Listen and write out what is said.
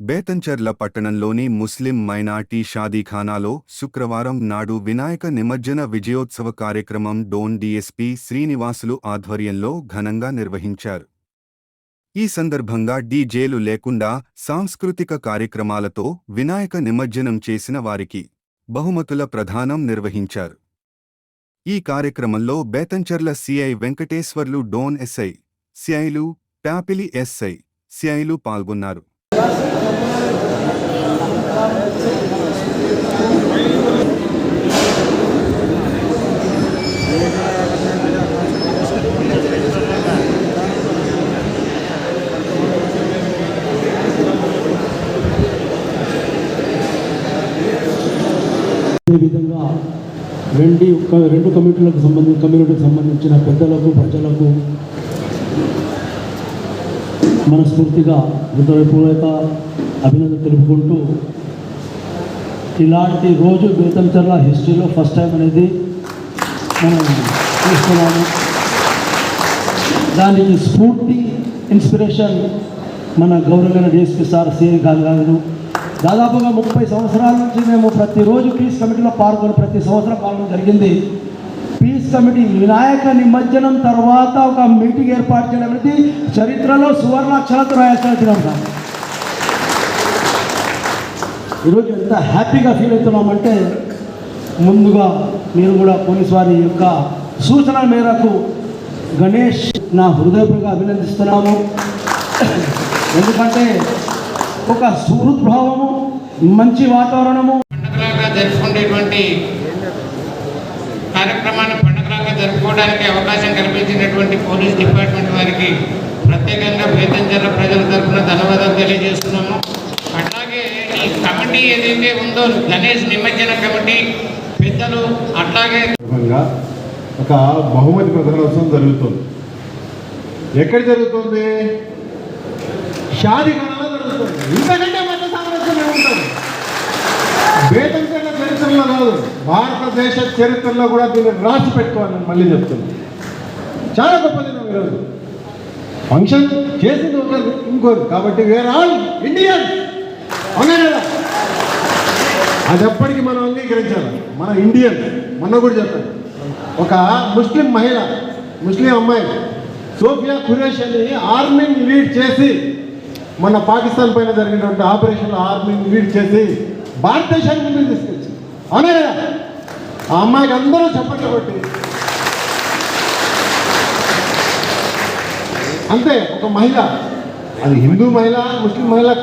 బేతంచర్ల పట్టణంలోని ముస్లిం మైనార్టీ షాదీఖానాలో శుక్రవారం నాడు వినాయక నిమజ్జన విజయోత్సవ కార్యక్రమం డోన్ డీఎస్పీ శ్రీనివాసులు ఆధ్వర్యంలో ఘనంగా నిర్వహించారు. ఈ సందర్భంగా డీజేలు లేకుండా సాంస్కృతిక కార్యక్రమాలతో వినాయక నిమజ్జనం చేసిన వారికి బహుమతుల ప్రదానం నిర్వహించారు. ఈ కార్యక్రమంలో బేతంచర్ల సిఐ వెంకటేశ్వర్లు డోన్ ఎస్ఐ సిఐలు ప్యాపిలి ఎస్ఐ సిఐలు పాల్గొన్నారు. అదేవిధంగా రెండు రెండు కమిటీలకు సంబంధించి కమ్యూనిటీకి సంబంధించిన పెద్దలకు ప్రజలకు మనస్ఫూర్తిగా హృదయపూర్వక అభినందన తెలుపుకుంటూ ఇలాంటి రోజు బేతంచర్ల హిస్టరీలో ఫస్ట్ టైం అనేది మనం చూస్తున్నాము. దానికి స్ఫూర్తి ఇన్స్పిరేషన్ మన గౌరవమైన డిఎస్పీ సార్ సిఐ గారు గారు. దాదాపుగా ముప్పై సంవత్సరాల నుంచి మేము ప్రతిరోజు పీస్ కమిటీలో పాల్గొని ప్రతి సంవత్సరం పాల్గొనడం జరిగింది. పీస్ వినాయక నిమజ్జనం తర్వాత ఒక మీటింగ్ ఏర్పాటు చేయడం అనేది చరిత్రలో సువర్ణాక్షరాలతో రాయాల్సిన సార్ ఈరోజు ఎంత హ్యాపీగా ఫీల్ అవుతున్నామంటే ముందుగా మీరు కూడా పోలీస్ వారి యొక్క సూచనల మేరకు గణేష్ నా హృదయపూర్వకంగా అభినందిస్తున్నాము ఎందుకంటే ఒక సుహృద్భావము మంచి వాతావరణము. జరుపుకునేటువంటి కార్యక్రమాన్ని పండుగలాగా జరుపుకోవడానికి అవకాశం కల్పించినటువంటి పోలీస్ డిపార్ట్మెంట్ వారికి ప్రత్యేకంగా బేతంచెర్ల ప్రజల తరఫున ధన్యవాదాలు తెలియజేస్తున్నాము. అట్లాగే ఈ కమిటీ ఏదైతే ఉందో గణేష్ నిమజ్జన కమిటీ పెద్దలు అట్లాగే ఒక బహుమతి ప్రధానోత్సవం జరుగుతుంది. ఎక్కడ జరుగుతుంది? షాదిఖానాలో జరుగుతుంది. ఇంతకంటే పెద్ద సామరస్యం ఏముంటుంది బేతంచెర్ల చరిత్రలో కాదు. భారతదేశ చరిత్రలో కూడా దీన్ని రాసి పెట్టుకోవాలి నేను మళ్ళీ చెప్తున్నాను చాలా గొప్ప దినం ఈరోజు ఫంక్షన్ చేసింది ఒకరు ఇంకోరు. కాబట్టి వేరే ఆల్ ఇండియన్ అవునా కదా అది ఎప్పటికీ మనం అంగీకరించాలి. మన ఇండియన్ మొన్న కూడా చెప్పాను. ఒక ముస్లిం మహిళ ముస్లిం అమ్మాయి సోఫియా ఖురేష్ అని ఆర్మీని లీడ్ చేసి మన పాకిస్తాన్ పైన జరిగినటువంటి ఆపరేషన్లో ఆర్మీని లీడ్ చేసి భారతదేశానికి ముందుకు తీసుకొచ్చింది అవునా. కదా ఆ అమ్మాయికి అందరూ చప్పట్లు కొట్టి. అంతే ఒక మహిళ. అది హిందూ మహిళ ముస్లిం మహిళ కాదు.